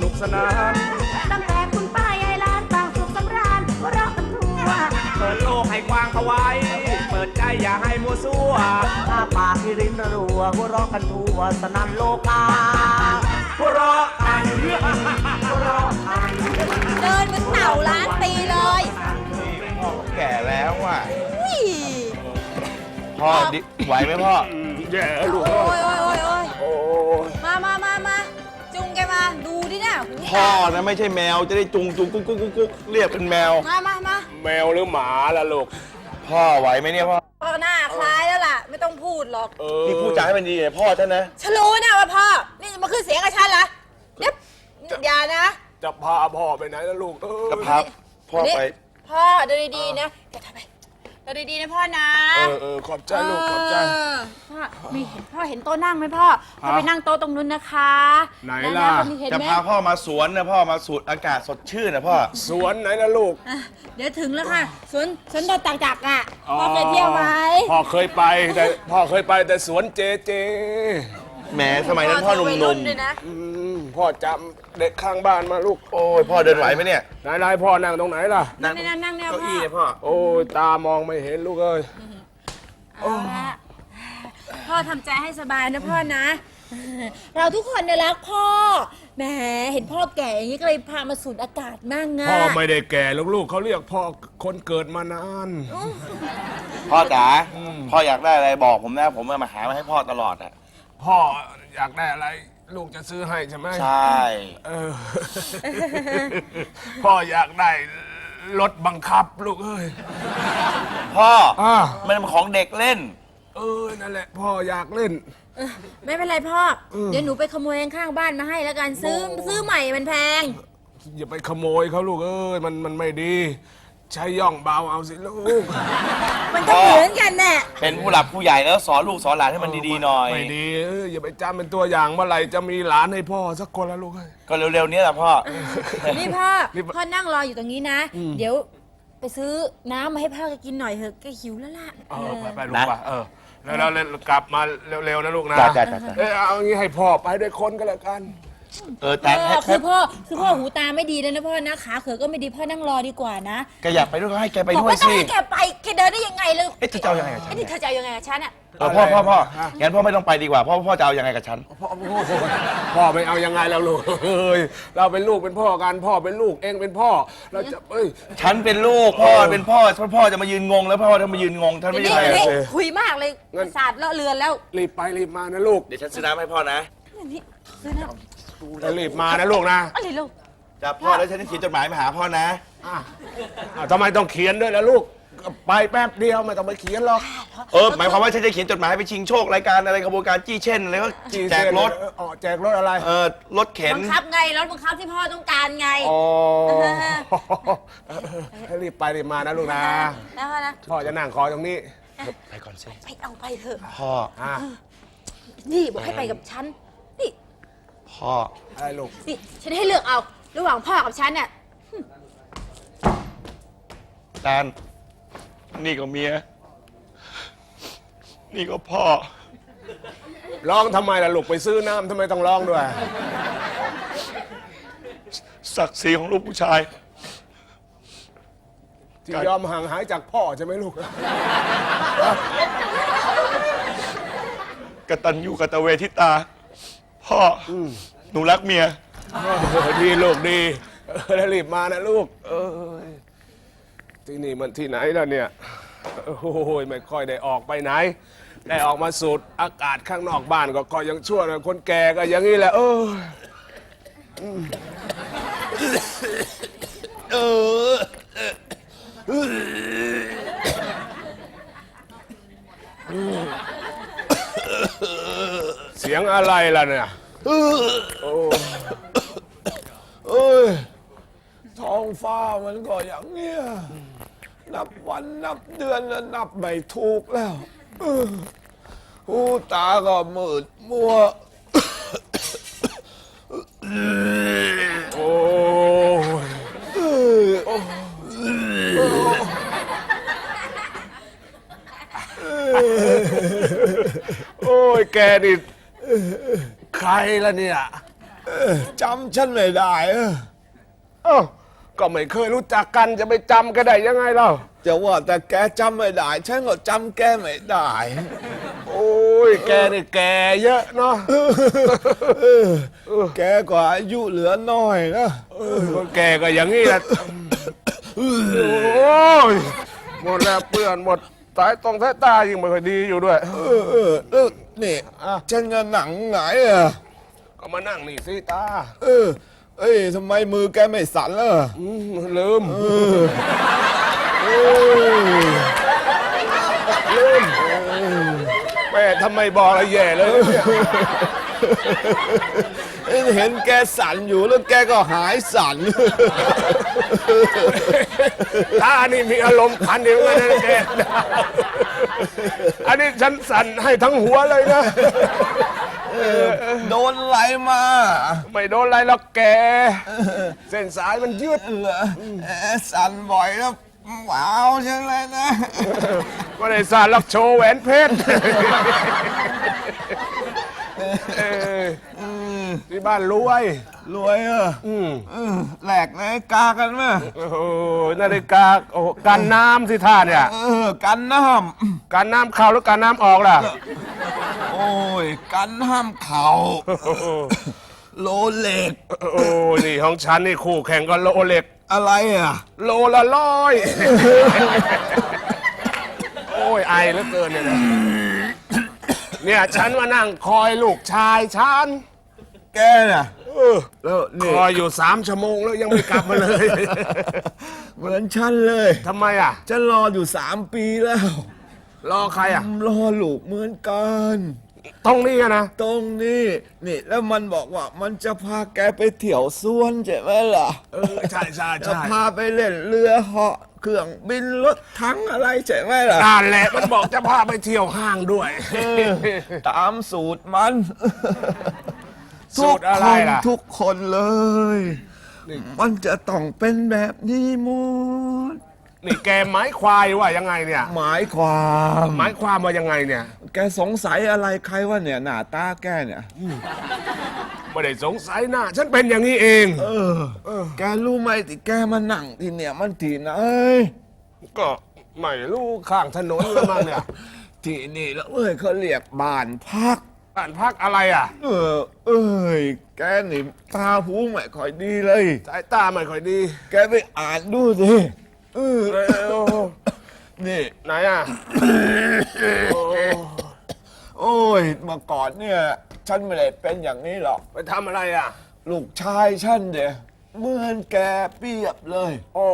นุกสนาน ตั้งแต่คุณป้ายายหลานต่างสุขสำราญหัวเราะกันทั่วเปิดโลกให้กว้างเขาไว้ เปิดใจอย่าให้มัวซั่วถ้าปากที่รินระรัวหัวเราะกันทั่วสนั่นโลกาหัวเราะกันหัวเราะกันเดินเหมือนเต่าล้านปีเลยพ่อแก่แล้วอะอุ้ยพ่อดิไหวไหมพ่อ แย่ลูก โอ้ยโอ้ยโอ้ย พ่อนะไม่ใช่แมวจะได้จุงจุงกุ๊กกุ๊กกุ๊กกุ๊กเรียกเป็นแมว มามามาแมวหรือหมาล่ะลูกพ่อไหวไหมเนี่ยพ่อพ่อหน้าคล้ายแล้วล่ะ ไม่ต้องพูดหรอกเออนี่พูดจาให้มันดีเลยพ่อฉันนะ ฉันรู้นะว่าพ่อ นี่มาขึ้นเสียงกับฉันเหรอเดี๋ยวอย่านะ จะพาพ่อไปไหนล่ะลูกเออกระพับพ่อนี่ไป พ่อเดินดีๆนะอย่าทำไปเดินดีๆนะพ่อนะ เออเออขอบใจลูกขอบใจ เออพ่อมีเห็นพ่อเห็นโต๊ะนั่งไหมพ่อ พ่อไปนั่งโต๊ะตรงนู้นนะคะไหนด้ล่ะคนนี้เห็นจะไหมพาพ่อมาสวนนะพ่อมาสูดอากาศสดชื่นนะพ่อ สวนไหนล่ะลูกอะเดี๋ยวถึงแล้วค่ะสวนสวนดอกตากจักอะพ่อเคยเที่ยวไหมพ่อเคยไปแต่พ่อเคยไปแต่สวนเจเจแหมสมัยนั้นพ่อหวัยนุ่รุ่มด้วยนะอืมพ่อจำเด็กข้างบ้านมาลูกๆโอ้ยพ่อเดินไหวไหมเนี่ยไหนไหนพ่อนั่งตรงไหนล่ะ นั่งนั่งนั่งเนี่ยเก้าพ่ออี้เนี่ยพ่อ โอ้ยตามองไม่เห็นลูกเอ้ยเอาละพ่อทำใจให้สบายนะพ่อนะ เราทุกคนเนี่ยรักพ่อแหมเห็นพ่อแก่อย่างนี้ก็เลยพามาสูดอากาศมั่งอะพ่อไม่ได้แก่ลูกลูกเขาเรียกพ่อคนเกิดมานาน พ่อจ๋าพ่ออยากได้อะไรบอกผมนะ ผมมาหามาให้พ่อตลอดอะพ่ออยากได้อะไร ลูกจะซื้อให้ใช่ไหมใช่เออ พ่ออยากได้รถบังคับลูกเอ้ย พ่ออ่ามันเป็นของเด็กเล่น เออนั่นแหละ พ่ออยากเล่น เออไม่เป็นไรพ่ออเดี๋ยวหนูไปขโมยข้างๆบ้านมาให้แล้วกันซื้อซื้อใหม่มันแพง อย่าไปขโมยเขาลูกเอ้ยมันมันไม่ดี ใช้ย่องเบาเอาสิลูกมันก็เหมือนกันแน่เป็นผู้หลักผู้ใหญ่แล้วสอนลูกสอนหลานให้มันดีๆหน่อย ไม่ดีเอออย่าไปจำเป็นตัวอย่างเมื่อไหร่จะมีหลานให้พ่อสักคนละลูกเอ้ย ก็เร็วๆนี้แหละพ่อ นี่พ่อนี่พ่อนั่งรออยู่ตรงนี้นะ เดี๋ยวไปซื้อน้ำมาให้พ่อแกกินหน่อยเถอะแกหิวแล้วล่ะ เออไปไปลูนะกไปเออ แล้วเรากลับมาเร็วๆนะลูกนะจ้ะจ้ะจ้ะจ้ะเออเอางี้ให้พ่อไปด้วยคนก็แล้วกัน เออแต่เออคือพ่อคือพ่อหูตาไม่ดีแล้วนะพ่อนะขาเขอก็ไม่ดีพ่อนั่งรอดีกว่านะแกอยากไปด้วยก็ให้แกไปบอกด้วยว่าต้องสิให้แกไปแกเดินได้ยังไงเลยเอ๊ะเธอจะเอายังไงกับฉัไอ้นนี่เธอจะเอายังไงกับฉันอะเออพ่อพ่อพ่อฮะงั้นพ่อไม่ต้องไปดีกว่าพ่อพ่อจะเอายังไงกับฉัน พ่อโอ้โหพ่อไม่เอายังไงแล้วลูกเอ้ยเราเป็นลูกเป็นพ่อกันพ่อเป็นลูกเองเป็นพ่อ เราจะเอ้ย ฉันเป็นลูกพ่อเป็นพ่อพ่อพ่อจะมายืนงงแล้วพ่อจะมายืนงงท่านเดี๋ไม่ยวใช่นี้อะไรเดี๋ยวนี้คุยมากเลยงั้น ศาสตร์เลอะเลือนแล้วรีบไปรีบมานะลูก เดี๋ยวฉันซื้อน้ำให้พ่อนะ นี่ซื้อนะ รีบมานะลูกนะอะไรลูกจะพ่อแล้วฉันจะเขียนจดหมายมาหาพ่อนะ อะอะทำไมต้องเขียนด้วยล่ะลูก ไปแป๊บเดียวไม่ต้องไปเขียนหรอกเออหมายความว่าฉันจะเขียนจดหมายไปชิงโชครายการอะไรขบวนการจี้เช่นอะไรก็แจกรถเอออ๋อแจกรถอะไรเออรถเข็นบังคับไงรถบังคับที่พ่อต้องการไงอ๋อเออให้รีบไปรีบมานะลูกนะนะพ่อนะพ่อจะนั่งคอยตรงนี้ไปก่อนสิไปเอาไปเถอะพ่ออะนี่บอกให้ไปกับฉันนี่ พ่อ อะไรลูก นี่ฉันให้เลือกเอา ระหว่างพ่อกับฉันเนี่ยแตนนี่ก็เมีย นี่ก็พ่อ ร้องทำไมล่ะลูกไปซื้อน้ำทำไมต้องร้องด้วย ศักดิ์ศรีของลูกผู้ชาย ที่ยอมห่างหายจากพ่อใช่ไหมลูก กตัญญูกตเวทิตา พ่ออหนูรักเมียเออดีลูกดีเออแล้วรีบมานะลูก เออที่นี่มันที่ไหนล่ะเนี่ย โอ้ยไม่ค่อยได้ออกไปไหน ได้ออกมาสูดอากาศข้างนอกบ้านก็ก็ยังชั่วนะคนแก่ก็อย่างนี้แหละ เออ เออ เสียงอะไรล่ะเนี่ยโอ้เอ้ยท้องฟ้ามันก็อย่างเนี้ยนับวันนับเดือนแล้วนับไม่ถูกแล้วเออหูตาก็มืดมัว โอ้ยเอ้ยโอ้โอ้ยแกนี่ ใครล่ะเนี่ยจำฉันไม่ได้เออเอ้าก็ไม่เคยรู้จักกันจะไปจำกันได้ยังไงเล่าจะว่าแต่แกจำไม่ได้ ฉันก็จำแกไม่ได้ โอ้ยแกนี่แกเยอะเนาะเออแกกว่าอายุเหลือน้อยนะคนแกก็อย่างนี้แหละโอ้ยหมดแล้วเปื่อนหมดสายตรงสายตายังไม่ค่อยดีอยู่ด้วย เออเออ เออนี่ฉันจะหนังไหนอะก็มานั่งนี่สิตา เออ เอ้ยทำไมมือแกไม่สั่นล่ะอืมลืมลืมแม่ทำไมบอกอะไรแย่เลยเนี่ยเห็นแกสั่นอยู่แล้วแกก็หายสั่น ตานี่มีอารมณ์ขันเดียวกันนะแกอันนี้ฉันสั่นให้ทั้งหัวเลยนะ โดนไหลมา ไม่โดนอะไรหรอกแก เส้นสายมันยืด เหรอเอ๊ะสั่นบ่อยแล้วว้าวจังเลยนะ ก็เลยสั่นลักโชว์แหวนเพชรเออ ที่บ้านรวย รวยเอออืมเออแหลกนาฬิกากันไหมโอ้โหนาฬิกาโอ้โหการน้ำสิท่าเนี่ย เออ กันน้การน้ำเข้าหรือการน้ำออกล่ะำโอ้ย กันห้ามเข่าโลเล็กโอ้นี่ของฉันนี่คู่แข่งก็โลเล็ก อะไรอะ โลละร้อย โอ้ยไอเหลือเกินเนี่ยนะเนี่ย ฉันมานั่งคอยลูกชายฉัน แกน่ะเออแล้วนี่ คอยอยู่สามชั่วโมงแล้วยังไม่กลับมาเลย เหมือนฉันเลย ทำไมอะ ฉันรออยู่สามปีแล้วรอใครอะ รอลูกเหมือนกัน ตรงนี้อะนะ ตรงนี้นี่แล้วมันบอกว่ามันจะพาแกไปเที่ยวสวนใช่ไหมล่ะ เออ ใช่ใช่จะใช่พาไปเล่นเรือเหาะเครื่องบินรถทั้งอะไรใช่ไหมล่ะ นั่นแหละมันบอกจะพาไปเที่ยวห้างด้วย ตามสูตรมัน สูตรอะไรล่ะทุกคนทุกคนเลย มันจะต้องเป็นแบบนี้หมด นี่แกไม้ควายว่ายังไงเนี่ย หมายความหมายความว่ายังไงเนี่ย แกสงสัยอะไรใครว่าเนี่ยหน้าตาแกเนี่ย ไม่ได้สงสัยหน้าฉันเป็นอย่างนี้เอง เออ แกรู้ไหมที่แกมานั่งที่เนี่ยมันที่ไหนก็ไม่รู้ข้างถนนแล้วมั้งเนี่ย ที่นี่แล้วเอ้ยเขาเรียกบ้านพัก บ้านพักอะไรอะ เออเอ้ย แกนี่ตาหูไม่ค่อยดีเลย สายตาไม่ค่อยดีแกไปอ่านดูสิเออเออโอ้โหนี่ ไหนอะโอ้ยเมื่อก่อนเนี่ย ฉันไม่ได้เป็นอย่างนี้หรอก ไปทำอะไรอะ ลูกชายฉันเดียเหมือนแกเปรียบเลย โอ้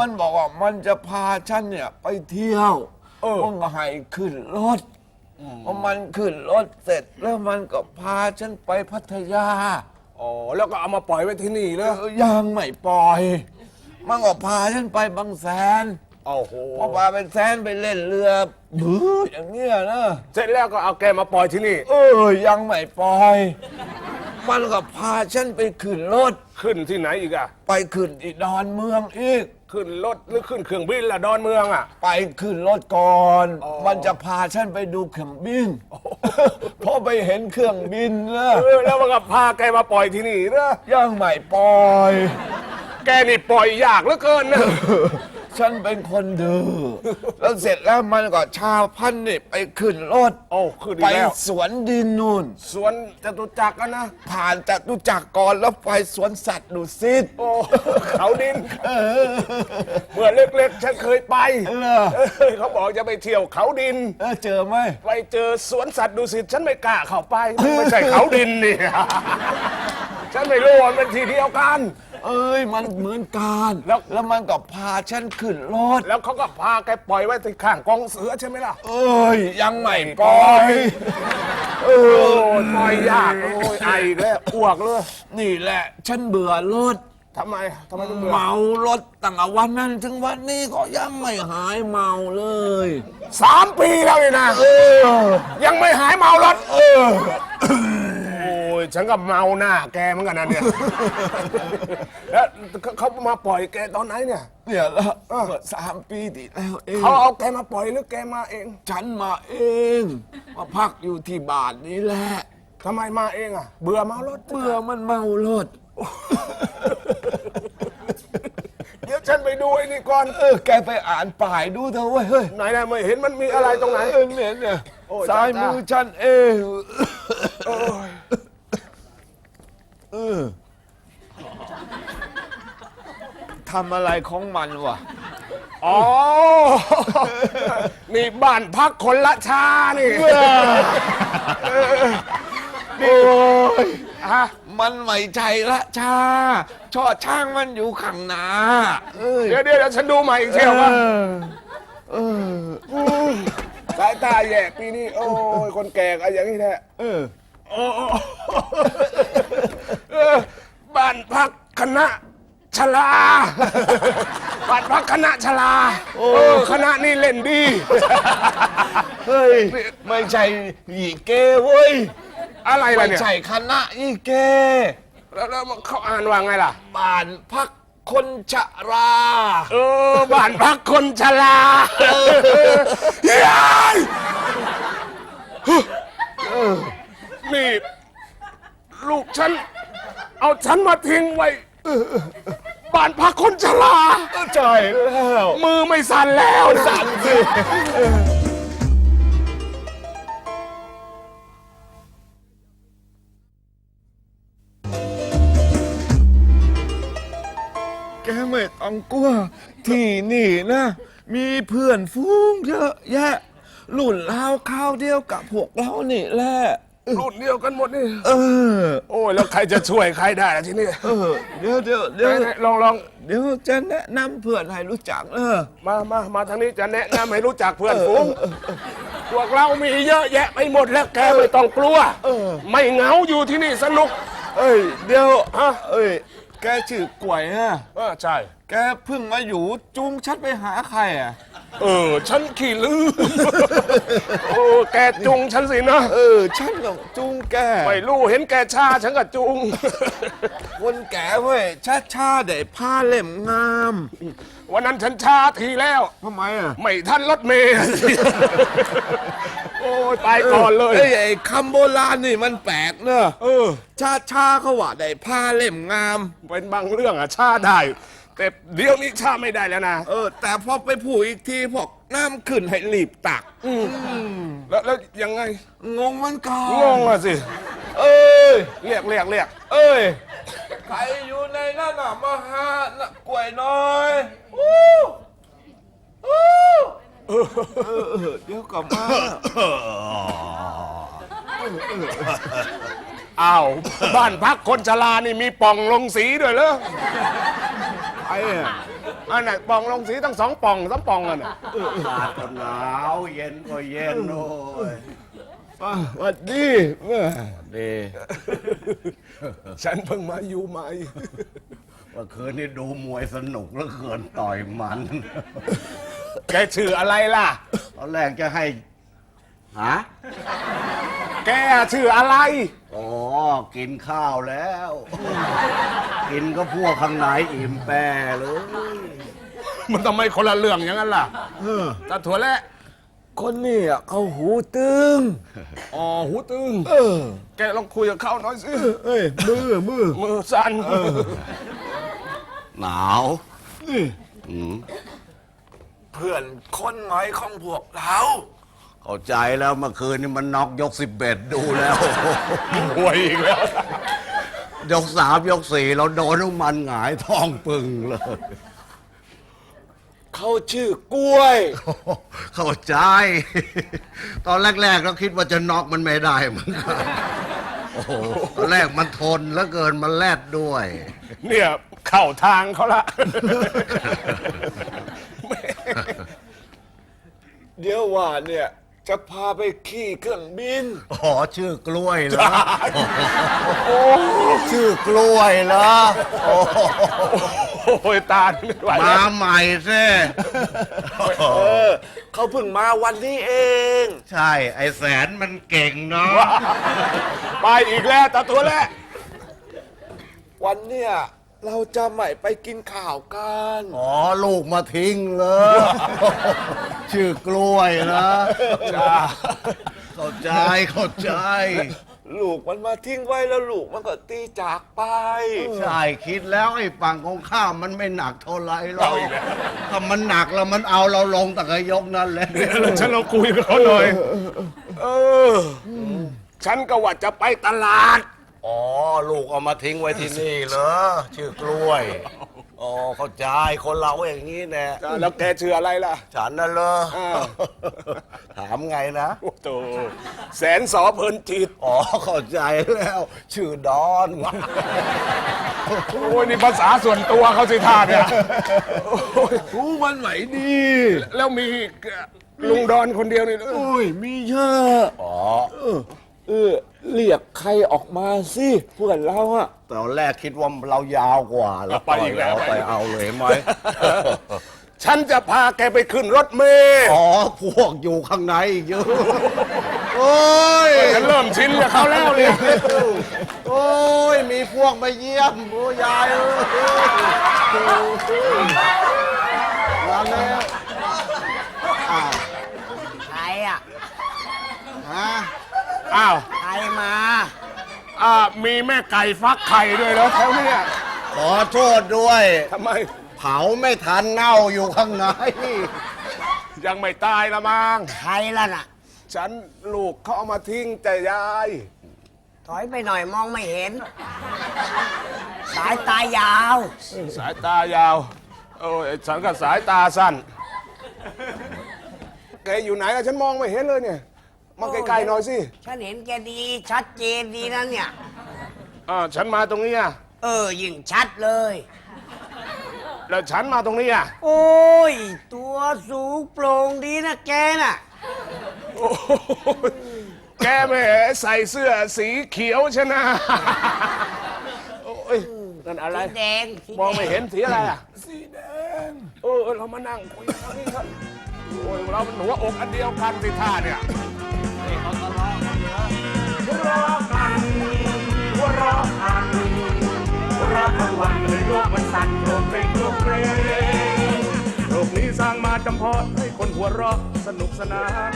มันบอกว่ามันจะพาฉันเนี่ยไปเที่ยวเออ มันก็ให้ขึ้นรถ พอมันขึ้นรถเสร็จแล้วมันก็พาฉันไปพัทยาโอ้แล้วก็เอามาปล่อยไว้ที่นี่เลเอยอยังไม่ปล่อย มันก็พาฉันไปบางแสนโอ้โหพอพาไปแสนไปเล่นเรือบืออย่างเงี้ยนะเสร็จแล้วก็เอาแกมาปล่อยที่นี่ เออยังไม่ปล่อย มันก็พาฉันไปขึ้นรถขึ้นที่ไหนอีกอะไปขึ้นที่ดอนเมืองอีก ขึ้นรถหรือขึ้นเครื่องบินล่ะดอนเมืองอะ ไปขึ้นรถก่อน อ๋อ มันจะพาฉันไปดูเครื่องบินพอไปเห็นเครื่องบินนะเออแล้วมันก็พาแกมาปล่อยที่นี่เนอะยังไม่ปล่อย แกนี่ปล่อยยากเหลือเกินนะ ฉันเป็นคนดื้อแล้วเสร็จแล้วมันก็ชาวพันธุ์นี่ไปขึ้นรถโอ้ขึ้นอีไปกแล้ว สวนดินนู่น สวนจตุจักรกันนะ ผ่านจตุจักรก่อนแล้วไปสวนสัตว์ดุสิตโอ้ เขาดิน เมื่อเล็กๆ ฉันเคยไปเหรอ เออเขาบอกจะไปเที่ยวเขาดิน เออเจอไหม ไปเจอสวนสัตว์ดุสิตฉันไม่กล้าเข้าไป มันไม่ใช่เขาดินนี่ ฉันไม่รู้ว่ามันเป็นที่เดียวกัน เอ้ยมันเหมือนกันแล้ว แล้วมันก็พาฉันขึ้นรถแล้วเขาก็พาแกปล่อยไว้ที่ข้างกองเสือใช่ไหมล่ะ เอ้ยยังไม่ปล่อย เอโอ้อยปล่อยยากโอ้ยไออีกแล้วอ้วกเลยนี่แหละ ฉันเบื่อรถ ทำไมทำไมต้องเบื่อเมารถตั้งแต่วันนั้นถึงวันนี้ก็ยังไม่หายเมาเลย สามปีแล้วนี่นะเออ ยังไม่หายเมารถ เออโอ้ย ฉันก็เมาหน้าแกเหมือนกันนะเนี่ย แล้วเขามาปล่อยแกตอนไหนเนี่ย เนี่ยละเมื่อสามปีที่แล้วเองเขาเอาแกมาปล่อยหรือแกมาเอง ฉันมาเอง มาพักอยู่ที่บ้านนี้แหละเธทำไมมาเองอะ เบื่อเมารถ เบื่อมันเมารถ เดี๋ยวฉันไปดูไอ้นี่ก่อน เออ แกไปอ่านป้ายดูเถอะเว้ยเฮ้ยไหนนะไม่เห็นมันมีอะไรตรงไหน เออเนี่ยเนี่ยโอ้ยซ้ายจ้ามือฉันเองโอ้ย เออทำอะไรของมันวะ อ๋อ นี่บ้านพักคนละชานี่โอ้ยฮะมันไม่ใช่ละชา ช่อช่างมันอยู่ข้างหน้าเอ้ยเดี๋ยวเดี๋ยวเดี๋ยวฉันดูใหม่อีกเที่ยวว่าเออสายตาแย่ปีนี้ โอ้ย คนแก่ก็อย่างนี้แหละเออโอ้โอ้ เออบ้านพักคณะชลาบ้านพักคณะชลาเออคณะนี่เล่นดี เฮ้ย ไม่ใช่อีเกเว้ย อะไรล่ะไม่เนี่ยใช่คณะอีเกแล้วแล้วเขาอ่านว่าไงล่ะ บ้านพักคนชรา เออบ้านพักคนชราเฮ้ยนี่ ลูกฉัน เอาฉันมาทิ้งไว้บ้านพักคนชราใช่แล้วมือไม่สั่นแล้วนะสั่นสิแกไม่ต้องกลัวที่นี่นะ มีเพื่อนฟูงเยอะแยะรุ่นราวข้าวเดียวกับพวกเรานี่แหละ รุ่นเดียวกันหมดนี่ เออ โอ้ยแล้วใครจะช่วยใครได้ล่ะทีนี้เออ เดี๋ยวเดี๋ยวเดี๋ยวไหนๆลองลองเดี๋ยวจะแนะนำเพื่อนให้รู้จักเออ มามามาทางนี้จะแนะนำให้รู้จักเพื่อนฝูงพวกเรามีเยอะแยะไปหมดแล้วแกไม่ต้องกลัวเออ ไม่เหงาอยู่ที่นี่สนุก เอ้ย เดี๋ยวฮะ เอ้ย แกชื่อกล้วยฮะ เออใช่ แกเพิ่งมาอยู่จุงชัดไปหาใครอะ เออ ฉันขี่ลืม โอ้ แกจุงฉันสินะ เออ ฉันต้องจุงแก ไม่รู้เห็นแกชาฉันก็จุง คนแก่เว้ยช้าช้าๆได้ผ้าเล่มงามวันนั้นฉันชาทีแล้ว ทำไมอะไม่ทันรถเมย์โอ้ยไปก่อนเลยเอ้ยไอ้คำโบราณนี่มันแปลกเนอะเออช้าช้าๆเขาว่าได้ผ้าเล่มงาม เป็นบางเรื่องอะชาได้ แต่เดี๋ยวนี้ชาไม่ได้แล้วนะ เออ แต่พอไปผูกอีกทีพวกน้ำขึ้นให้รีบตักแล้วแล้วยังไงงงมันก่อนงงอะสิ เอ้ย เรียกเรียกเรียกเอ้ย ใครอยู่ในนั่นน่ะมาหาน่ะกล้วยน้อยอู้อู้เออเออเดี๋ยวกลับมาอ้าว บ้านพักคนชรานี่มีป่องลงสีด้วยเหรอ ไอ้อะอันไหนป่องลงสีทั้งสองป่องสามป่องอะน่ะอากาศก็หนาวเย็นก็เย็นโอ้ยอะสวัสดีแม่ดีฉันเพิ่งมาอยู่ใหม่ เมื่อคืนนี้ดูมวยสนุกแล้วเกินต่อยมันแกชื่ออะไรล่ะ ตอนแรกจะให้หาแกชื่ออะไร อ๋อ กินข้าวแล้ว กินก็พวกข้างในอิ่มแปรเลยมันทำไมคนละเรื่องอย่างนั้นล่ะตาถั่วและคนนี่อะเขาหูตึง อ๋อหูตึง เออ แกลองคุยกับเขาหน่อยสิเอ้ยมือมือมือสั่นหนาวอืมเพื่อนคนใหม่ของพวกเรา เข้าใจแล้วเมื่อคืนนี้มันน็อกยกสิบเอ็ดดูแล้ว หวยอีกแล้ว ยกสามยกสี่เราโดนทุกมันหงายท้องปึงเลย เขาชื่อกล้วย เข้าใจ ตอนแรกๆเราคิดว่าจะน็อกมันไม่ได้เหมือนกันโอ้โหตอนแรกมันทนแล้วเกินมันแลดด้วย เนี่ยเข้าทางเขาละ เดี๋ยวว่าเนี่ย จะพาไปขี่เครื่องบิน อ๋อชื่อกล้วยเหรอชื่อกล้วยเหรอโอ้โหโอ้ยตาไม่ไหวมาแล้วใหม่ซิเออเขาเพิ่งมาวันนี้เอง ใช่ ไอแสนมันเก่งเนาะไปอีกแล้วตาถั่วและวันเนี้ย เราจะไม่ไปกินข้าวกัน อ๋อ ลูกมาทิ้งเลย ชื่อกล้วยนะจ้าเข้าใจเข้าใจ ลูกมันมาทิ้งไว้แล้วลูกมันก็ตีจากไป ใช่คิดแล้วไอ้ฝั่งของข้ามมันไม่หนักเท่าไหรหรอกถ้ามันหนักแล้วมันเอาเราลงตะกยกนั่นแหละฉันเราคุยกับเขาหน่อย เออ ฉันก็ว่าจะไปตลาด อ๋อ ลูกเอามาทิ้งไว้ที่นี่เหรอ ชื่อกล้วย อ๋อ เข้าใจคนเราอย่างนี้แน่แล้วแกชื่ออะไรล่ะ ฉันน่ะเหรออ่า ถามไงนะ โอ้โตแสนสอเพลินจิต อ๋อ เข้าใจแล้ว ชื่อดอนโอ้ยนี่ภาษาส่วนตัวเขาสิท่าเนี่ยโอ้ยรู้มันไหวดี แล้วมีลุงดอนคนเดียวนี่เหรอ โอ้ย มีเยอะ อ๋อ เออเรียกใครออกมาสิเพื่อนเราอะตอนแรกคิดว่าเรายาวกว่าแล้วไปอีกแล้วไปเอาเลยเห็นไหม ฉันจะพาแกไปขึ้นรถเมล์อ๋อ พวกอยู่ข้างในอีกเยอะ โอ้ย ฉันเริ่มชินกับเขาแล้วเนี่ยโอ้ย มีพวกมาเยี่ยมโอ้ยายเอ้ยมาแล้วอ้าวใครอะฮะ อ้าวใครมาอ่ามีแม่ไก่ฟักไข่ด้วยเหรอแถวเนี้ยขอโทษด้วย ทำไม เผาไม่ทันเน่าอยู่ข้างในยังไม่ตายละมั้งใครล่ะน่ะ ฉันลูกเขาเอามาทิ้งแต่ยาย ถอยไปหน่อยมองไม่เห็น สายตายาว สายตายาว โอ้ยฉันก็สายตาสั้นแกอยู่ไหนอะฉันมองไม่เห็นเลยเนี่ย มาใกล้ๆหน่อยสิฉันเห็นแกดีชัดเจนดีนะเนี่ย อ่าฉันมาตรงนี้อะเออ ยิ่งชัดเลย แล้วฉันมาตรงนี้อะโอ้ย ตัวสูงโปร่งดีนะแกน่ะ โอ้โหแกไม่ใส่เสื้อสีเขียวใช่ไหมโอ้ยนั่นอะไร สีแดงสีแดงมองไม่เห็นสีอะไรอะ สีแดง เออเรามานั่งคุยกันนี่ครับ โอ้ยเรามันหัวอกอันเดียวกันสิท่าเนี่ยเขาทะเลาะกันเยอหัวรอกันหัวรอกันหัวเราะทั้งวันเลยโลกมันสั่นโลกเกรงโลกเกรงโลกนี้สร้างมาจำเพาะให้คนหัวเราะสนุกสนาน